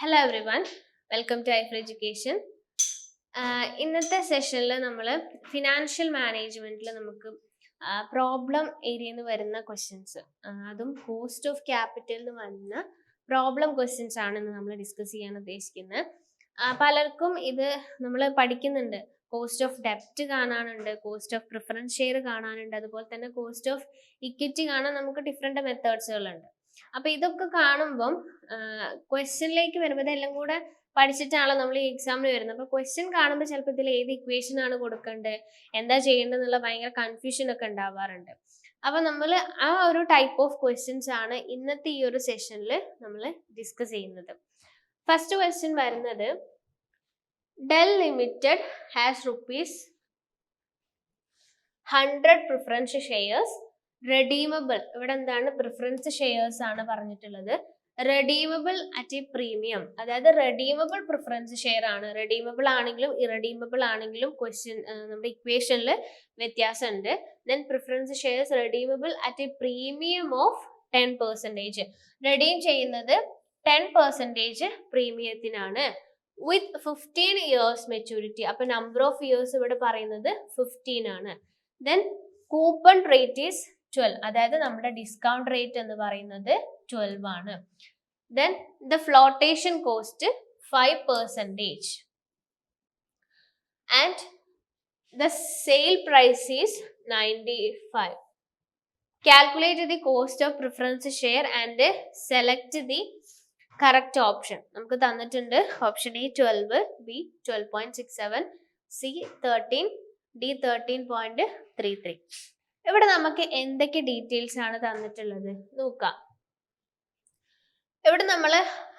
Hello everyone welcome to ഐഫർ education ഇന്നത്തെ സെഷനിൽ നമ്മൾ ഫിനാൻഷ്യൽ മാനേജ്മെന്റിൽ നമുക്ക് പ്രോബ്ലം ഏരിയയിൽ നിന്ന് വരുന്ന ക്വസ്റ്റ്യൻസ് അതും കോസ്റ്റ് ഓഫ് ക്യാപിറ്റലിൽ നിന്ന് വരുന്ന പ്രോബ്ലം ക്വസ്റ്റ്യൻസ് ആണ് ഇന്ന് നമ്മൾ ഡിസ്കസ് ചെയ്യാൻ ഉദ്ദേശിക്കുന്നത് പലർക്കും ഇത് നമ്മൾ പഠിക്കുന്നുണ്ട്. കോസ്റ്റ് ഓഫ് ഡെപ്റ്റ് കാണാനുണ്ട് കോസ്റ്റ് ഓഫ് പ്രിഫറൻസ് ഷെയർ കാണാനുണ്ട് അതുപോലെ തന്നെ കോസ്റ്റ് ഓഫ് ഇക്വിറ്റി കാണാൻ നമുക്ക് ഡിഫറെന്റ് മെത്തേഡ്സുകളുണ്ട് അപ്പൊ ഇതൊക്കെ കാണുമ്പം ക്വസ്റ്റ്യനിലേക്ക് വരുമ്പോൾ ഇതെല്ലാം കൂടെ പഠിച്ചിട്ടാണ് നമ്മൾ ഈ എക്സാമിന് വരുന്നത്. അപ്പൊ ക്വസ്റ്റ്യൻ കാണുമ്പോൾ ചിലപ്പോൾ ഇതിൽ ഏത് ഇക്വേഷൻ ആണ് കൊടുക്കേണ്ടത് എന്താ ചെയ്യേണ്ടതെന്നുള്ള ഭയങ്കര കൺഫ്യൂഷൻ ഒക്കെ ഉണ്ടാവാറുണ്ട്. അപ്പൊ നമ്മൾ ആ ഒരു ടൈപ്പ് ഓഫ് ക്വസ്റ്റ്യൻസ് ആണ് ഇന്നത്തെ ഈ ഒരു സെഷനിൽ നമ്മൾ ഡിസ്കസ് ചെയ്യുന്നത്. ഫസ്റ്റ് ക്വസ്റ്റ്യൻ വരുന്നത് Dell limited has rupees hundred preference shares redeemable ഇവിടെ എന്താണ്? പ്രിഫറൻസ് ഷെയർസ് ആണ് പറഞ്ഞിട്ടുള്ളത്. റെഡീമബിൾ അറ്റ് എ പ്രീമിയം അതായത് റെഡീമബിൾ പ്രിഫറൻസ് ഷെയർ ആണ്. റെഡീമബിൾ ആണെങ്കിലും ഇറഡീമബിൾ ആണെങ്കിലും ക്വസ്റ്റ്യൻ നമ്മുടെ ഇക്വേഷനിൽ വ്യത്യാസമുണ്ട്. Then preference shares redeemable at a premium of ten percentage redeem ചെയ്യുന്നത് ടെൻ പെർസെന്റേജ് പ്രീമിയത്തിനാണ്. വിത്ത് ഫിഫ്റ്റീൻ ഇയേഴ്സ് മെച്ചൂരിറ്റി അപ്പൊ നമ്പർ ഓഫ് ഇയേഴ്സ് ഇവിടെ പറയുന്നത് ഫിഫ്റ്റീൻ ആണ്. Then coupon rate is twelve അതായത് നമ്മുടെ ഡിസ്കൗണ്ട് റേറ്റ് എന്ന് പറയുന്നത് ട്വൽവ് ആണ്. Then the flotation cost five percentage and the sale price is ninety five calculate the cost of preference share and select the correct option നമുക്ക് തന്നിട്ടുണ്ട് option A twelve B twelve point six seven C thirteen D thirteen point three three ഇവിടെ നമുക്ക് എന്തൊക്കെ details ആണ് തന്നിട്ടുള്ളത്? നോക്കാം. ഇവിടെ നമ്മൾ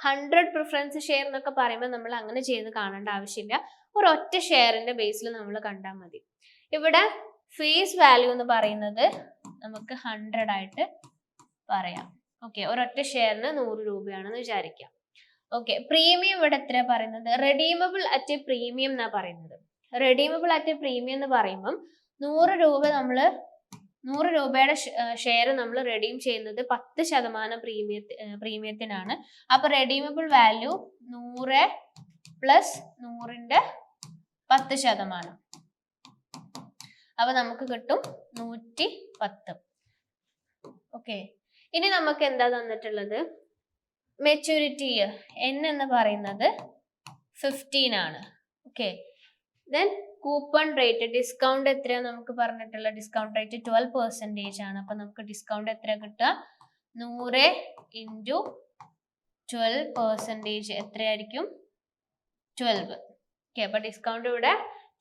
ഹൺഡ്രഡ് പ്രിഫറൻസ് ഷെയർ എന്നൊക്കെ പറയുമ്പോൾ നമ്മൾ അങ്ങനെ ചെയ്ത് കാണേണ്ട ആവശ്യമില്ല. ഒരു ഒറ്റ ഷെയറിന്റെ ബേസിൽ നമ്മൾ കണ്ടാൽ മതി. ഇവിടെ ഫേസ് വാല്യൂ എന്ന് പറയുന്നത് നമുക്ക് ഹൺഡ്രഡ് ആയിട്ട് പറയാം. ഓക്കെ ഒരൊറ്റ ഷെയറിന് നൂറ് രൂപയാണെന്ന് വിചാരിക്കാം. ഓക്കെ പ്രീമിയം ഇവിടെ എത്ര പറയുന്നത്? റെഡീമബിൾ അറ്റ് പ്രീമിയം എന്നാ പറയുന്നത്. റെഡീമബിൾ അറ്റ് പ്രീമിയം എന്ന് പറയുമ്പം നൂറ് രൂപ നമ്മൾ നൂറ് രൂപയുടെ ഷെയർ നമ്മൾ റെഡീം ചെയ്യുന്നത് പത്ത് ശതമാനം പ്രീമിയ പ്രീമിയത്തിനാണ് അപ്പൊ റെഡീമബിൾ വാല്യൂ നൂറ് പ്ലസ് നൂറിന്റെ പത്ത് ശതമാനം. അപ്പൊ നമുക്ക് കിട്ടും നൂറ്റി പത്ത്. ഓക്കെ ഇനി നമുക്ക് എന്താ തന്നിട്ടുള്ളത്? മെച്ചൂരിറ്റി എൻ എന്ന് പറയുന്നത് ഫിഫ്റ്റീൻ ആണ്. Okay then coupon rate discount എത്രയാ നമുക്ക് പറഞ്ഞിട്ടുള്ള ഡിസ്കൗണ്ട് റേറ്റ് ട്വൽവ് പെർസെന്റേജ് ആണ്. അപ്പൊ നമുക്ക് ഡിസ്കൗണ്ട് എത്ര കിട്ടുക? നൂറ് ഇന്റു ട്വൽവ് പെർസെന്റേജ് എത്രയായിരിക്കും? ട്വൽവ് ഓക്കെ അപ്പൊ ഡിസ്കൗണ്ട് ഇവിടെ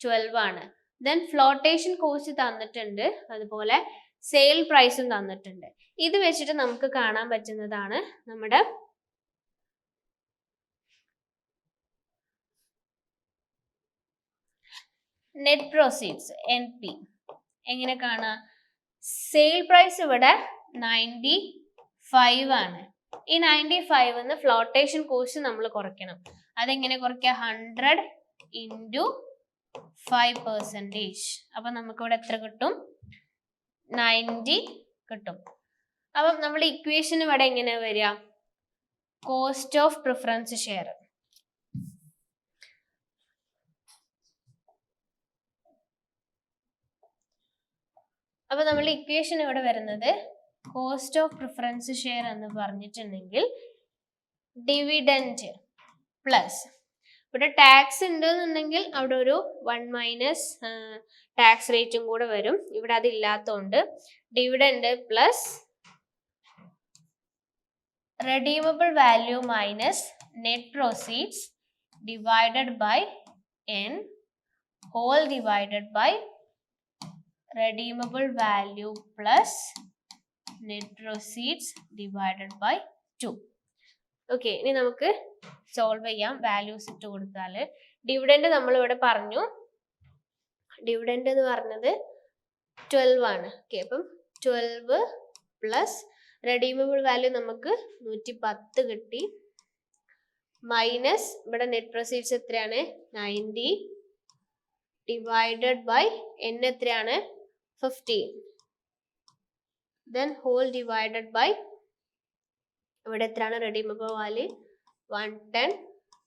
ട്വൽവ് ആണ്. ദെൻ ഫ്ലോട്ടേഷൻ കോസ്റ്റ് തന്നിട്ടുണ്ട്. അതുപോലെ സെയിൽ പ്രൈസും തന്നിട്ടുണ്ട്. ഇത് വെച്ചിട്ട് നമുക്ക് കാണാൻ പറ്റുന്നതാണ് നമ്മുടെ നെറ്റ് പ്രോസീഡ്സ് എൻ പി എങ്ങനെ കാണാം? സെയിൽ പ്രൈസ് ഇവിടെ നയന്റി ഫൈവ് ആണ്. ഈ നയന്റി ഫൈവ് ഫ്ലോട്ടേഷൻ കോസ്റ്റ് നമ്മൾ കുറയ്ക്കണം. അതെങ്ങനെ കുറയ്ക്കുക ഹൺഡ്രഡ് ഇന്റു ഫൈവ് പെർസെന്റേജ് അപ്പം നമുക്കിവിടെ എത്ര കിട്ടും? നയന്റി കിട്ടും. അപ്പം നമ്മൾ ഇക്വേഷൻ ഇവിടെ എങ്ങനെ വരിക കോസ്റ്റ് ഓഫ് പ്രിഫറൻസ് ഷെയർ അപ്പൊ നമ്മൾ ഇക്വേഷൻ ഇവിടെ വരുന്നത് കോസ്റ്റ് ഓഫ് പ്രിഫറൻസ് ഷെയർ എന്ന് പറഞ്ഞിട്ടുണ്ടെങ്കിൽ ഡിവിഡന്റ് പ്ലസ് ഇവിടെ ടാക്സ് ഉണ്ട് എന്നുണ്ടെങ്കിൽ അവിടെ ഒരു വൺ മൈനസ് ടാക്സ് റേറ്റും കൂടെ വരും. ഇവിടെ അതില്ലാത്തതുകൊണ്ട് dividend plus redeemable value minus net proceeds divided by N whole divided by redeemable value plus net proceeds divided by 2 okay ഇനി നമുക്ക് സോൾവ് ചെയ്യാം. വാല്യൂസ് ഇട്ട് കൊടുത്താൽ ഡിവിഡൻഡ് നമ്മൾ ഇവിടെ പറഞ്ഞു. ഡിവിഡൻഡ് എന്ന് പറഞ്ഞത് ട്വൽവ് ആണ്. ഓക്കെ അപ്പം ട്വൽവ് പ്ലസ് റെഡീമബിൾ വാല്യൂ നമുക്ക് നൂറ്റി പത്ത് കിട്ടി. മൈനസ് ഇവിടെ നെറ്റ് പ്രൊസീഡ്സ് എത്രയാണ്? നയന്റി ഡിവൈഡഡ് ബൈ എൻ എത്രയാണ്? Fifteen then whole divided by ഇവിടെ എത്രയാണ് redeemable value one ten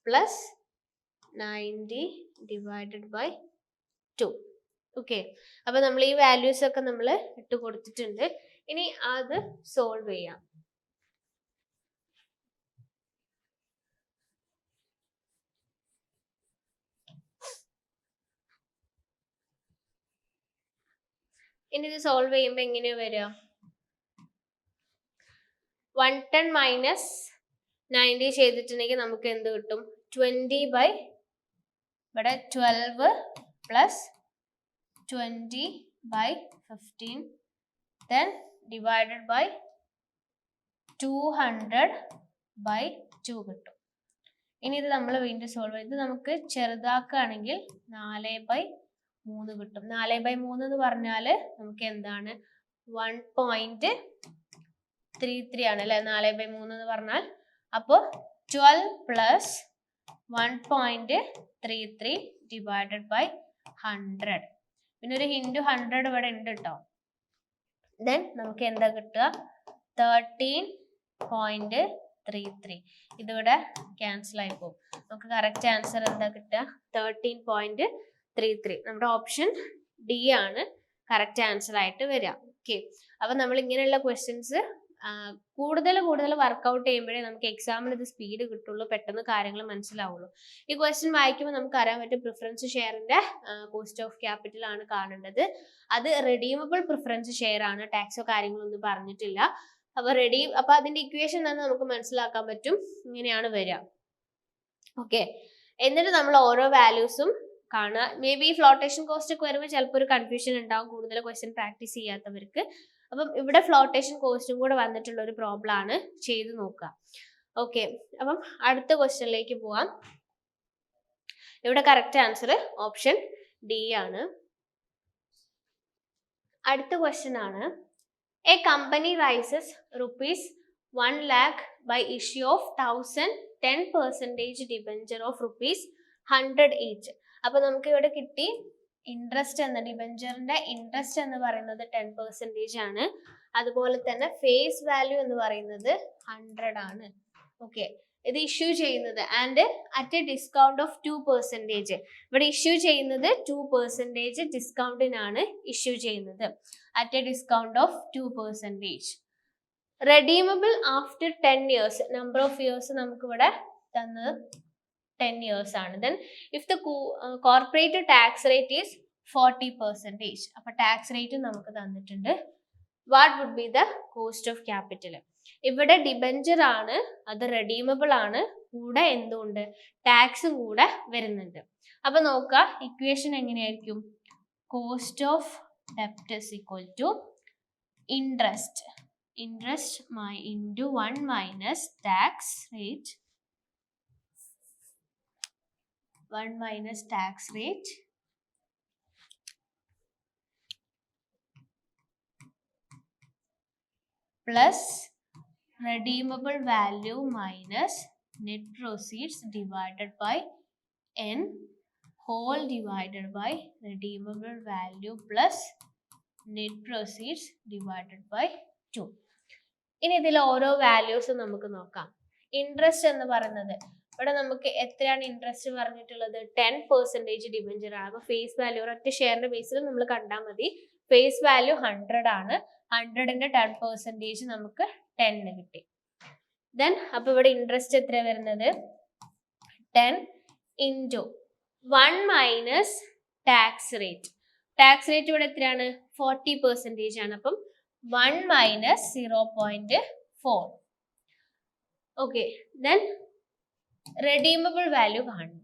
plus ninety divided by two okay അപ്പൊ നമ്മൾ ഈ വാല്യൂസ് ഒക്കെ നമ്മൾ ഇട്ട് കൊടുത്തിട്ടുണ്ട്. ഇനി അത് സോൾവ് ചെയ്യാം. ഇനി ഇത് സോൾവ് ചെയ്യുമ്പോൾ എങ്ങനെയാ വരിക? വൺ ടെൻ മൈനസ് നയന്റി ചെയ്തിട്ടുണ്ടെങ്കിൽ നമുക്ക് എന്ത് കിട്ടും? ട്വന്റി ബൈ ഇവിടെ twelve plus twenty by fifteen then divided by two hundred by two കിട്ടും. ഇനി ഇത് നമ്മൾ വീണ്ടും സോൾവ് ചെയ്ത് നമുക്ക് ചെറുതാക്കുകയാണെങ്കിൽ നാല് ബൈ മൂന്ന് കിട്ടും. നാല് ബൈ മൂന്ന് എന്ന് പറഞ്ഞാൽ നമുക്ക് എന്താണ്? വൺ പോയിന്റ് ത്രീ ത്രീ ആണ് അല്ലെ? നാല് ബൈ മൂന്ന് എന്ന് പറഞ്ഞാൽ. അപ്പോൾ twelve plus one point three three divided by hundred പിന്നെ ഒരു ഹിൻഡു ഹൺഡ്രഡ് ഇവിടെ ഉണ്ട് കേട്ടോ ദെൻ നമുക്ക് എന്താ കിട്ടുക? തേർട്ടീൻ പോയിന്റ് ത്രീ ത്രീ ഇതിവിടെ ക്യാൻസൽ ആയി പോകും. നമുക്ക് കറക്റ്റ് ആൻസർ എന്താ കിട്ടുക? തേർട്ടീൻ പോയിന്റ് ത്രീ ത്രീ നമ്മുടെ ഓപ്ഷൻ ഡി ആണ് കറക്റ്റ് ആൻസർ ആയിട്ട് വരിക. ഓക്കെ അപ്പൊ നമ്മൾ ഇങ്ങനെയുള്ള ക്വസ്റ്റ്യൻസ് കൂടുതൽ കൂടുതൽ വർക്കൗട്ട് ചെയ്യുമ്പോഴേ നമുക്ക് എക്സാമിന് ഇത് സ്പീഡ് കിട്ടുള്ളൂ പെട്ടെന്ന് കാര്യങ്ങൾ മനസ്സിലാവുള്ളൂ. ഈ ക്വസ്റ്റ്യൻ വായിക്കുമ്പോൾ നമുക്ക് അറിയാൻ പറ്റും പ്രിഫറൻസ് ഷെയറിന്റെ കോസ്റ്റ് ഓഫ് ക്യാപിറ്റൽ ആണ് കാണേണ്ടത്. അത് റെഡീമബിൾ പ്രിഫറൻസ് ഷെയർ ആണ് ടാക്സോ കാര്യങ്ങളൊന്നും പറഞ്ഞിട്ടില്ല. അപ്പൊ റെഡി അപ്പൊ അതിന്റെ ഇക്വേഷൻ തന്നെ നമുക്ക് മനസ്സിലാക്കാൻ പറ്റും. ഇങ്ങനെയാണ് വരിക. ഓക്കെ എന്നിട്ട് നമ്മൾ ഓരോ വാല്യൂസും കാണുക. മേ ബി ഫ്ലോട്ടേഷൻ കോസ്റ്റ് ഒക്കെ വരുമ്പോൾ ചിലപ്പോൾ ഒരു കൺഫ്യൂഷൻ ഉണ്ടാവും കൂടുതൽ ക്വസ്റ്റ്യൻ പ്രാക്ടീസ് ചെയ്യാത്തവർക്ക്. അപ്പം ഇവിടെ ഫ്ലോട്ടേഷൻ കോസ്റ്റും കൂടെ വന്നിട്ടുള്ള ഒരു പ്രോബ്ലം ആണ് ചെയ്തു നോക്കുക. ഓക്കെ അപ്പം അടുത്ത ക്വസ്റ്റ്യനിലേക്ക് പോവാം. ഇവിടെ കറക്റ്റ് ആൻസർ ഓപ്ഷൻ ഡി ആണ്. അടുത്ത ക്വസ്റ്റ്യൻ ആണ്. A company raises rupees one lakh by issue of thousand ten percentage debenture of rupees hundred each അപ്പൊ നമുക്ക് ഇവിടെ കിട്ടി ഇൻട്രസ്റ്റ് എന്ന ഡിബഞ്ചറിന്റെ ഇൻട്രസ്റ്റ് എന്ന് പറയുന്നത് ടെൻ പെർസെന്റേജ് ആണ്. അതുപോലെ തന്നെ ഫേസ് വാല്യൂ എന്ന് പറയുന്നത് ഹൺഡ്രഡ് ആണ്. ഓക്കെ ഇത് ഇഷ്യൂ ചെയ്യുന്നത് and at a discount of two percentage ഇവിടെ ഇഷ്യൂ ചെയ്യുന്നത് ടു പെർസെന്റേജ് ഡിസ്കൗണ്ടിനാണ് ഇഷ്യൂ ചെയ്യുന്നത്. At a discount of two percentage redeemable after ten years number of years നമുക്കിവിടെ തന്നത് ടെൻ ഇയേഴ്സ് ആണ്. Then if the corporate tax rate is forty percentage അപ്പൊ tax rate നമുക്ക് തന്നിട്ടുണ്ട്. What would be the cost of capital ഇവിടെ debenture ആണ് അത് redeemable ആണ് കൂടെ എന്തുകൊണ്ട് ടാക്സ് കൂടെ വരുന്നുണ്ട്. അപ്പൊ നോക്കുക ഇക്വേഷൻ എങ്ങനെയായിരിക്കും? Cost of ഡെപ്റ്റ് equal to interest interest my into one minus tax rate 1 minus tax rate plus redeemable value minus net proceeds divided by n whole divided by redeemable value plus net proceeds divided by 2 ഇനി ഇതിൽ ഓരോ values നമുക്ക് നോക്കാം interest എന്ന് പറയുന്നത് ഇവിടെ നമുക്ക് എത്രയാണ് ഇൻട്രസ്റ്റ് പറഞ്ഞിട്ടുള്ളത്? ടെൻ പെർസെന്റേജ് ഡിബഞ്ചർ ആണ് അപ്പൊ ഫേസ് വാല്യൂ ഒരൊറ്റ ഷെയറിന്റെ ബേസിൽ നമ്മൾ കണ്ടാൽ മതി. ഫേസ് വാല്യൂ ഹൺഡ്രഡ് ആണ്. ഹൺഡ്രഡിന്റെ ടെൻ പെർസെന്റേജ് നമുക്ക് ടെന്ന് കിട്ടി. ദെൻ അപ്പൊ ഇവിടെ ഇൻട്രസ്റ്റ് എത്ര വരുന്നത്? Ten into one minus tax rate tax rate ഇവിടെ എത്രയാണ്? ഫോർട്ടി പെർസെന്റേജ് ആണ്. അപ്പം one minus zero point four okay then redeemable value കാണും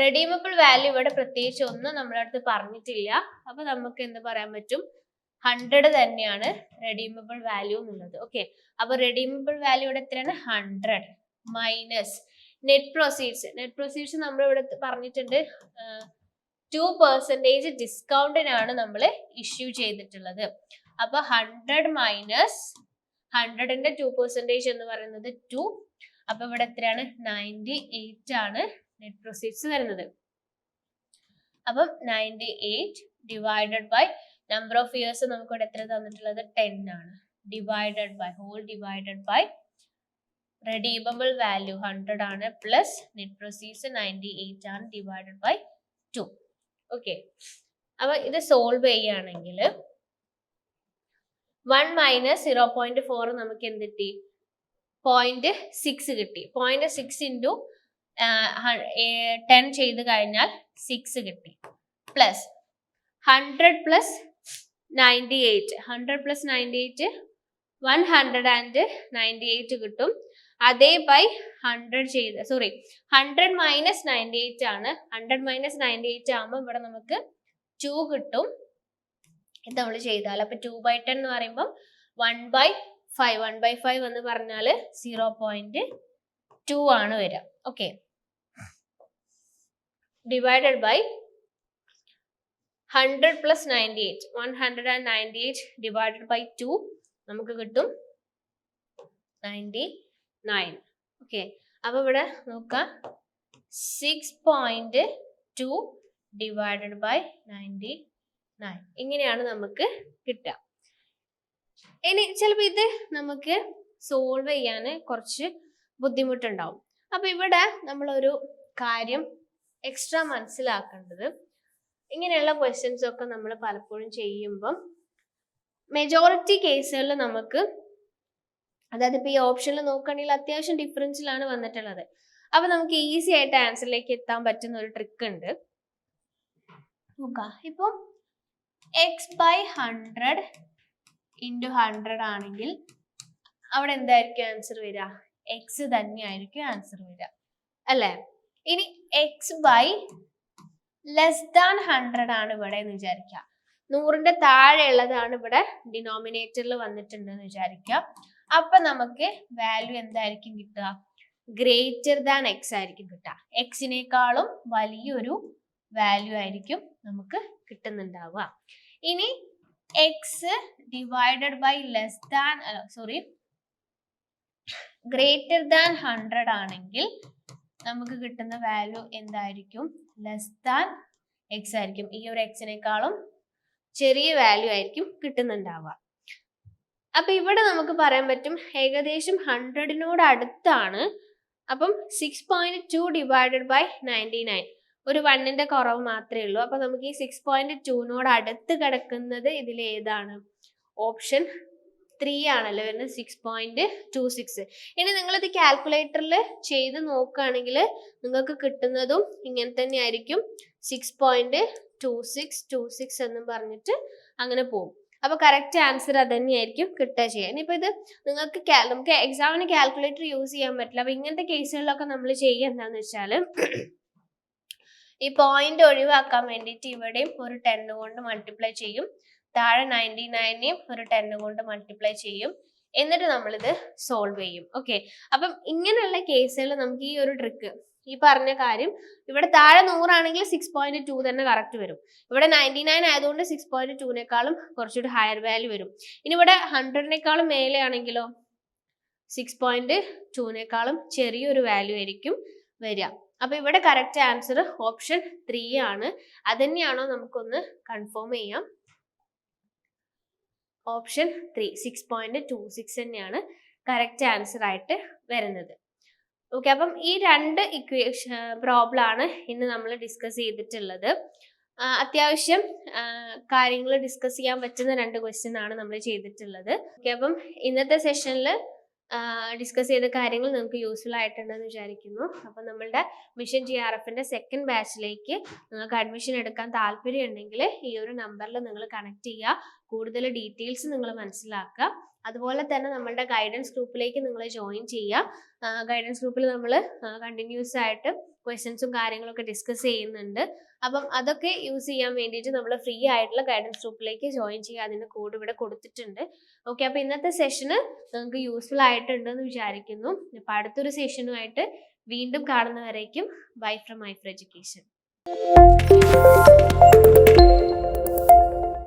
റെഡീമബിൾ വാല്യൂ ഇവിടെ പ്രത്യേകിച്ച് ഒന്നും നമ്മളടുത്ത് പറഞ്ഞിട്ടില്ല. അപ്പൊ നമുക്ക് എന്ത് പറയാൻ പറ്റും? ഹൺഡ്രഡ് തന്നെയാണ് റെഡീമബിൾ വാല്യൂ എന്നുള്ളത് ഓക്കെ അപ്പൊ റെഡീമബിൾ വാല്യൂ ഇവിടെ എത്രയാണ്? Hundred minus net proceeds net proceeds നമ്മൾ ഇവിടെ പറഞ്ഞിട്ടുണ്ട്. ടു പെർസെന്റേജ് ഡിസ്കൗണ്ടിനാണ് നമ്മൾ ഇഷ്യൂ ചെയ്തിട്ടുള്ളത്. അപ്പൊ ഹൺഡ്രഡ് മൈനസ് ഹൺഡ്രഡിന്റെ ടു പെർസെന്റേജ് എന്ന് പറയുന്നത് ടു അപ്പൊ ഇവിടെ എത്രയാണ്? നയന്റി എയ്റ്റ് ആണ് നെറ്റ് പ്രൊസീഡ്സ് വരുന്നത് അപ്പം ninety eight divided by number of years നമുക്ക് ഇവിടെ എത്ര തന്നിട്ടുള്ളത്? ടെൻ ആണ്. Divided by whole divided by redeemable value hundred ആണ് plus net proceeds ninety eight ആണ് ഡിവൈഡഡ് ബൈ ടു ഓക്കെ അപ്പൊ ഇത് സോൾവ് ചെയ്യുകയാണെങ്കിൽ one minus zero point four നമുക്ക് എന്ത് കിട്ടി? പോയിന്റ് സിക്സ് കിട്ടി. പോയിന്റ് സിക്സ് ഇന്റു ടെൻ ചെയ്ത് കഴിഞ്ഞാൽ സിക്സ് കിട്ടി. Plus hundred plus ninety eight hundred plus ninety eight one hundred and ninety eight കിട്ടും. അതേ ബൈ ഹൺഡ്രഡ് ചെയ്ത് sorry hundred minus ninety eight ആണ്. ഹൺഡ്രഡ് മൈനസ് നയന്റി എയ്റ്റ് ആകുമ്പോൾ ഇവിടെ നമുക്ക് ടു കിട്ടും. ഇത് നമ്മൾ ചെയ്താൽ. അപ്പൊ ടു ബൈ ടെൻ എന്ന് പറയുമ്പോൾ one by five one by five എന്ന് പറഞ്ഞാൽ സീറോ പോയിന്റ് ടു ആണ് വരിക. Okay divided by hundred plus ninety eight one hundred and ninety eight divided by two നമുക്ക് കിട്ടും നയന്റി നയൻ ഓക്കെ അപ്പൊ ഇവിടെ നോക്കാം. Six point two divided by ninety nine ഇങ്ങനെയാണ് നമുക്ക് കിട്ടുക. ഇനി ചിലപ്പോൾ ഇത് നമുക്ക് സോൾവ് ചെയ്യാൻ കുറച്ച് ബുദ്ധിമുട്ടുണ്ടാവും. അപ്പൊ ഇവിടെ നമ്മളൊരു കാര്യം എക്സ്ട്രാ മനസ്സിലാക്കേണ്ടത്. ഇങ്ങനെയുള്ള ക്വസ്റ്റ്യൻസ് ഒക്കെ നമ്മൾ പലപ്പോഴും ചെയ്യുമ്പം മെജോറിറ്റി കേസുകളിൽ നമുക്ക് അതായത് ഇപ്പൊ ഈ ഓപ്ഷനിൽ നോക്കുകയാണെങ്കിൽ അത്യാവശ്യം ഡിഫറൻസിലാണ് വന്നിട്ടുള്ളത്. അപ്പൊ നമുക്ക് ഈസി ആയിട്ട് ആൻസറിലേക്ക് എത്താൻ പറ്റുന്ന ഒരു ട്രിക്ക് ഉണ്ട്. നോക്കാം. ഇപ്പം X by hundred into hundred ആണെങ്കിൽ അവിടെ എന്തായിരിക്കും ആൻസർ വരിക? എക്സ് തന്നെയായിരിക്കും ആൻസർ വരിക. അല്ലേ? ഇനി X by less than hundred ആണ് ഇവിടെ എന്ന് വിചാരിക്കുക. നൂറിന്റെ താഴെയുള്ളതാണ് ഇവിടെ ഡിനോമിനേറ്ററിൽ വന്നിട്ടുണ്ട് എന്ന് വിചാരിക്കുക. അപ്പൊ നമുക്ക് വാല്യൂ എന്തായിരിക്കും കിട്ടുക? ഗ്രേറ്റർ ദാൻ എക്സ് ആയിരിക്കും കിട്ടുക. എക്സിനേക്കാളും വലിയൊരു വാല്യൂ ആയിരിക്കും നമുക്ക് കിട്ടുന്നുണ്ടാവുക. ഇനി X divided by less than sorry greater than hundred ആണെങ്കിൽ നമുക്ക് കിട്ടുന്ന വാല്യൂ എന്തായിരിക്കും? ലെസ് ദാൻ എക്സ് ആയിരിക്കും. ഈ ഒരു എക്സിനേക്കാളും ചെറിയ വാല്യൂ ആയിരിക്കും കിട്ടുന്നുണ്ടാവുക. അപ്പൊ ഇവിടെ നമുക്ക് പറയാൻ പറ്റും ഏകദേശം ഹൺഡ്രഡിനോട് അടുത്താണ്. അപ്പം six point two divided by ninety nine ഒരു വണ്ണിന്റെ കുറവ് മാത്രമേ ഉള്ളൂ. അപ്പൊ നമുക്ക് ഈ സിക്സ് പോയിന്റ് ടുവിനോട് അടുത്ത് കിടക്കുന്നത് ഇതിൽ ഏതാണ്? ഓപ്ഷൻ ത്രീ ആണല്ലോ വരുന്നത്. സിക്സ് പോയിന്റ് ടു സിക്സ് ഇനി നിങ്ങളിത് കാൽക്കുലേറ്ററിൽ ചെയ്ത് നോക്കുകയാണെങ്കിൽ നിങ്ങൾക്ക് കിട്ടുന്നതും ഇങ്ങനെ തന്നെ ആയിരിക്കും. Six point two six two six എന്നും പറഞ്ഞിട്ട് അങ്ങനെ പോകും. അപ്പൊ കറക്റ്റ് ആൻസർ അത് തന്നെയായിരിക്കും കിട്ടുക ചെയ്യുക. ഇപ്പൊ ഇത് നിങ്ങൾക്ക് നമുക്ക് എക്സാമിന് കാൽക്കുലേറ്റർ യൂസ് ചെയ്യാൻ പറ്റില്ല. അപ്പൊ ഇങ്ങനത്തെ കേസുകളിലൊക്കെ നമ്മൾ ചെയ്യുക എന്താണെന്ന് വെച്ചാൽ ഈ പോയിന്റ് ഒഴിവാക്കാൻ വേണ്ടിയിട്ട് ഇവിടെയും ഒരു ടെൻ കൊണ്ട് മൾട്ടിപ്ലൈ ചെയ്യും. താഴെ നയന്റി നയനെയും ഒരു ടെൻ കൊണ്ട് മൾട്ടിപ്ലൈ ചെയ്യും. എന്നിട്ട് നമ്മളിത് സോൾവ് ചെയ്യും. ഓക്കെ അപ്പം ഇങ്ങനെയുള്ള കേസുകൾ നമുക്ക് ഈ ഒരു ട്രിക്ക് ഈ പറഞ്ഞ കാര്യം ഇവിടെ താഴെ നൂറാണെങ്കിൽ സിക്സ് പോയിന്റ് ടു തന്നെ കറക്റ്റ് വരും. ഇവിടെ നയന്റി നയൻ ആയതുകൊണ്ട് സിക്സ് പോയിന്റ് ടുവിനേക്കാളും കുറച്ചുകൂടി ഹയർ വാല്യൂ വരും. ഇനി ഇവിടെ ഹൺഡ്രഡിനേക്കാളും മേലെ ആണെങ്കിലോ സിക്സ് പോയിന്റ് ടുവിനേക്കാളും ചെറിയൊരു വാല്യൂ ആയിരിക്കും വരിക. അപ്പൊ ഇവിടെ കറക്റ്റ് ആൻസർ ഓപ്ഷൻ ത്രീ ആണ്. അതന്നെയാണോ നമുക്കൊന്ന് കൺഫേം ചെയ്യാം. Option three six point two six തന്നെയാണ് കറക്റ്റ് ആൻസർ ആയിട്ട് വരുന്നത്. ഓക്കെ അപ്പം ഈ രണ്ട് ഇക്വേഷൻ പ്രോബ്ലം ആണ് ഇന്ന് നമ്മൾ ഡിസ്കസ് ചെയ്തിട്ടുള്ളത്. അത്യാവശ്യം കാര്യങ്ങൾ ഡിസ്കസ് ചെയ്യാൻ പറ്റുന്ന രണ്ട് ക്വസ്റ്റ്യൻ ആണ് നമ്മൾ ചെയ്തിട്ടുള്ളത്. ഓക്കെ അപ്പം ഇന്നത്തെ സെഷനിൽ ഡിസ്കസ് ചെയ്ത കാര്യങ്ങൾ നിങ്ങൾക്ക് യൂസ്ഫുൾ ആയിട്ടുണ്ടെന്ന് വിചാരിക്കുന്നു. അപ്പം നമ്മളുടെ മിഷൻ ജി ആർ എഫിന്റെ സെക്കൻഡ് ബാച്ചിലേക്ക് നിങ്ങൾക്ക് അഡ്മിഷൻ എടുക്കാൻ താല്പര്യം ഉണ്ടെങ്കിൽ ഈ ഒരു നമ്പറിൽ നിങ്ങൾ കണക്ട് ചെയ്യുക. കൂടുതൽ ഡീറ്റെയിൽസ് നിങ്ങൾ മനസ്സിലാക്കുക. അതുപോലെ തന്നെ നമ്മളുടെ ഗൈഡൻസ് ഗ്രൂപ്പിലേക്ക് നിങ്ങൾ ജോയിൻ ചെയ്യുക. ഗൈഡൻസ് ഗ്രൂപ്പിൽ നമ്മൾ കണ്ടിന്യൂസ് ആയിട്ട് ക്വസ്റ്റ്യൻസും കാര്യങ്ങളൊക്കെ ഡിസ്കസ് ചെയ്യുന്നുണ്ട്. അപ്പം അതൊക്കെ യൂസ് ചെയ്യാൻ വേണ്ടിയിട്ട് നമ്മൾ ഫ്രീ ആയിട്ടുള്ള ഗൈഡൻസ് ഗ്രൂപ്പിലേക്ക് ജോയിൻ ചെയ്യുക. അതിന്റെ കോഡ് ഇവിടെ കൊടുത്തിട്ടുണ്ട്. ഓക്കെ അപ്പോൾ ഇന്നത്തെ സെഷന് നിങ്ങൾക്ക് യൂസ്ഫുൾ ആയിട്ടുണ്ടെന്ന് വിചാരിക്കുന്നു. അപ്പോൾ അടുത്തൊരു സെഷനുമായിട്ട് വീണ്ടും കാണുന്നവരേക്കും bye from my from education